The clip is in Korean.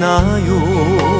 눈물이 나요